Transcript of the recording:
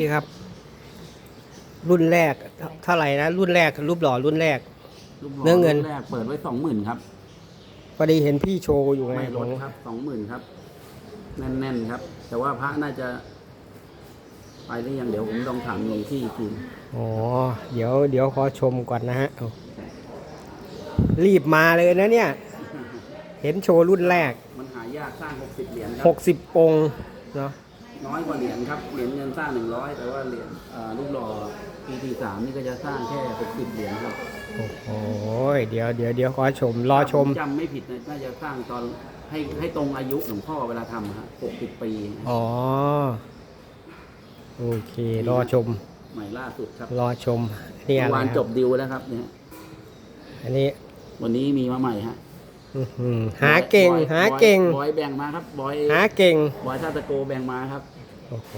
พี่ครับ รุ่นแรกเท่าเท่าไหร่นะรุ่นแรกรูปหล่อรุ่นแรก ลูกบลเนื้อเงิน แรกเปิดไว้สองหมื่นครับ พอดีเห็นพี่โชว์อยู่ไงไม่ลดผมครับสองหมื่นครับ แน่นๆครับ แต่ว่าพระน่าจะ ไปหรือยังเดี๋ยวผมต้องถามหลวงที่อีกทีอ๋อเดี๋ยวเดี๋ยวขอชมก่อนนะฮะเอารีบมาเลยนะเนี่ย เห็นโชว์รุ่นแรก มันหายากสร้างหกสิบเหรียญครับ60องค์เนาะ น้อยกว่าเหรียญครับ เหรียญเงินสร้างหนึ่งร้อยแต่ว่าเหรียญเอ่อลูกหล่อปีที่สามนี่ก็จะสร้างแค่หกสิบเหรียญครับ โอ้โหเดี๋ยวเดี๋ยวเดี๋ยวขอชม รอชมถ้าผจำไม่ผิดนะน่าจะสร้างตอนให้ให้ตรงอายุหลวงพ่อเวลาทำฮะหกสิบปีอ๋อ โอเค รอชม ใหม่ล่าสุดครับรอชม นี่อะเมื่อไรวานคจรับบดิวแล้วครับเนี่ย อันนี้วันนี้มีมาใหม่ฮะ อื้อหือหาเก่ง บอยหาเก่ง บอยบอยแบ่งมาครับบอยหาเก่ง บอยท่าตะโกแบ่งมาครับ โอ้โห